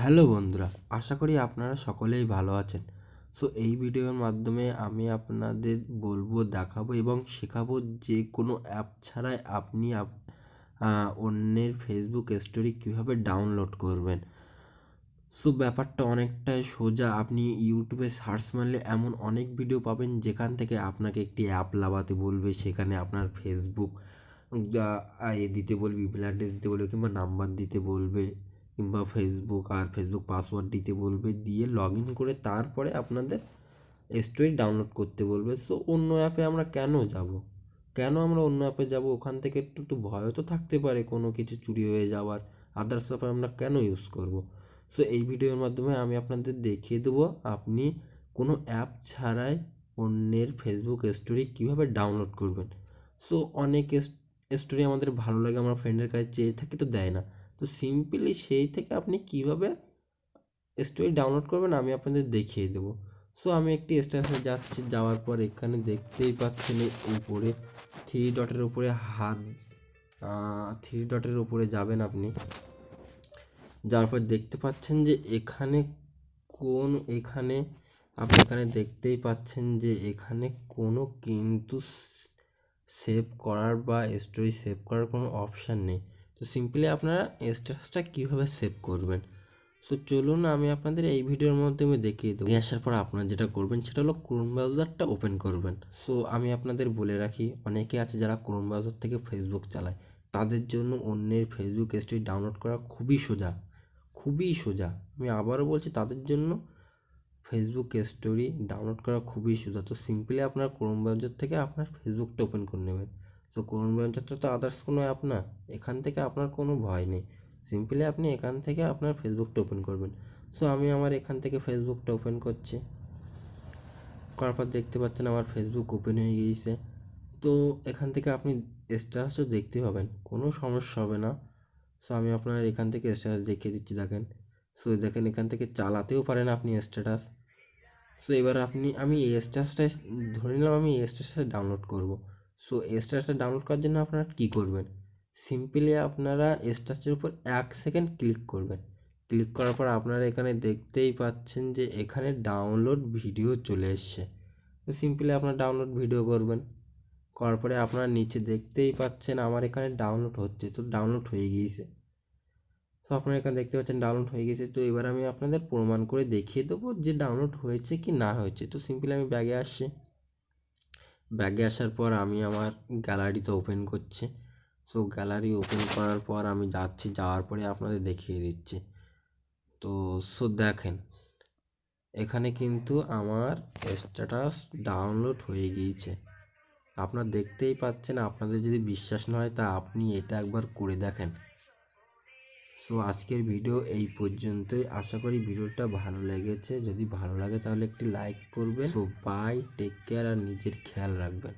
Hello বন্ধুরা, আশা করি আপনারা সকলেই ভালো আছেন। সো এই ভিডিওর মাধ্যমে আমি আপনাদের বলব, দেখাবো এবং শেখাবো যে কোনো অ্যাপ ছাড়াই আপনি অন্যের ফেসবুক স্টোরি কীভাবে ডাউনলোড করবেন। সো ব্যাপারটা অনেকটাই সোজা। আপনি ইউটিউবে সার্চ মারলে এমন অনেক ভিডিও পাবেন যেখান থেকে আপনাকে একটি অ্যাপ লাগাতে বলবে। সেখানে আপনার ফেসবুক এ দিতে বলবে ইমেল অ্যাড্রেস দিতে বলবে কিংবা নাম্বার দিতে বলবে। কিংবা ফেসবুক আর ফেসবুক পাসওয়ার্ড দিতে বলবে, দিয়ে লগ ইন করে তারপরে আপনাদের স্টোরি ডাউনলোড করতে বলবে। সো অন্য অ্যাপে আমরা কেন যাব? কেন আমরা অন্য অ্যাপে যাব? ওখান থেকে একটু তো ভয়ও তো থাকতে পারে কোনো কিছু চুরি হয়ে যাওয়ার। আদার্স অ্যাপে আমরা কেন ইউজ করব? সো এই ভিডিওর মাধ্যমে আমি আপনাদের দেখিয়ে দেবো, আপনি কোনো অ্যাপ ছাড়াই অন্যের ফেসবুক স্টোরি কীভাবে ডাউনলোড করবেন। সো অনেক স্টোরি আমাদের ভালো লাগে, আমরা ফ্রেন্ডের কাছে চেয়ে থাকি তো দেয় না। তো সিম্পলি সেই থেকে আপনি কীভাবে স্টোরি ডাউনলোড করবেন আমি আপনাদের দেখিয়ে দেবো। সো আমি একটি স্টেশনে যাচ্ছি, যাওয়ার পর এখানে দেখতেই পাচ্ছেন উপরে থ্রি ডটের উপরে হাত থ্রি ডটের উপরে যাবেন আপনি। যাওয়ার পর দেখতে পাচ্ছেন যে এখানে কোন, এখানে আপনি এখানে দেখতেই পাচ্ছেন যে এখানে কোনো কিন্তু সেভ করার বা স্টোরি সেভ করার কোনো অপশান নেই। তো সিম্পলি আপনারা স্ট্যাটাসটা কীভাবে সেভ করবেন? সো চলুন আমি আপনাদের এই ভিডিওর মাধ্যমে দেখিয়ে দেবো। আসার পর আপনারা যেটা করবেন, সেটা হলো ক্রোম ব্রাউজারটা ওপেন করবেন। সো আমি আপনাদের বলে রাখি, অনেকে আছে যারা ক্রোম ব্রাউজার থেকে ফেসবুক চালায়। তাদের জন্য অন্যের ফেসবুক স্টোরি ডাউনলোড করা খুবই সোজা খুবই সোজা। আমি আবারও বলছি, তাদের জন্য ফেসবুক স্টোরি ডাউনলোড করা খুবই সোজা। তো সিম্পলি আপনার ক্রোম ব্রাউজার থেকে আপনার ফেসবুকটা ওপেন করে নেবেন। তো ক্রোম ব্রাউজারটা তো আদার্স কোনো অ্যাপ না। এখান থেকে আপনার কোনো ভয় নেই। সিম্পলি আপনি এখান থেকে আপনার ফেসবুকটা ওপেন করবেন। সো আমি আমার এখান থেকে ফেসবুকটা ওপেন করছি। করার পর দেখতে পাচ্ছেন আমার ফেসবুক ওপেন হয়ে গিয়েছে। তো এখান থেকে আপনি স্ট্যাটাসও দেখতে পাবেন। কোনো সমস্যা হবে না। সো আমি আপনার এখান থেকে স্ট্যাটাস দেখিয়ে দিচ্ছি, দেখেন। সো দেখেন এখান থেকে চালাতেও পারেন আপনি স্ট্যাটাস সো এবার আপনি, আমি এই স্ট্যাটাসটা ধরে নিলাম, আমি এই স্ট্যাটাসটা ডাউনলোড করব। সো স্ট্যাটাসটা ডাউনলোড করার জন্য আপনারা কী করবেন? সিম্পলি আপনারা স্ট্যাটাসের উপর এক সেকেন্ড ক্লিক করবেন। ক্লিক করার পর আপনারা এখানে দেখতেই পাচ্ছেন যে এখানে ডাউনলোড ভিডিও চলে এসছে। তো সিম্পলি আপনারা ডাউনলোড ভিডিও করবেন। করার পরে আপনারা নিচে দেখতেই পাচ্ছেন আমার এখানে ডাউনলোড হচ্ছে। তো ডাউনলোড হয়ে গিয়েছে। তো আপনারা এখানে দেখতে পাচ্ছেন ডাউনলোড হয়ে গেছে তো এবার আমি আপনাদের প্রমাণ করে দেখিয়ে দেবো যে ডাউনলোড হয়েছে কি না হয়েছে। তো সিম্পলি আমি ব্যাগে আসছি। ব্যাগে আসার পর আমি আমার গ্যালারিতে ওপেন করছি। সো গ্যালারি ওপেন করার পর আমি যাচ্ছি, যাওয়ার পরে আপনাদের দেখিয়ে দিচ্ছি। তো সো দেখেন, এখানে কিন্তু আমার স্ট্যাটাস ডাউনলোড হয়ে গিয়েছে। আপনারা দেখতেই পাচ্ছেন, আপনাদের যদি বিশ্বাস না হয় তা আপনি এটা একবার করে দেখেন। সো আজকের ভিডিও এই পর্যন্তই। আশা করি ভিডিওটা ভালো লেগেছে। যদি ভালো লাগে তাহলে একটি লাইক করবেন। তো বাই টেক কেয়ার আর নিজের খেয়াল রাখবেন।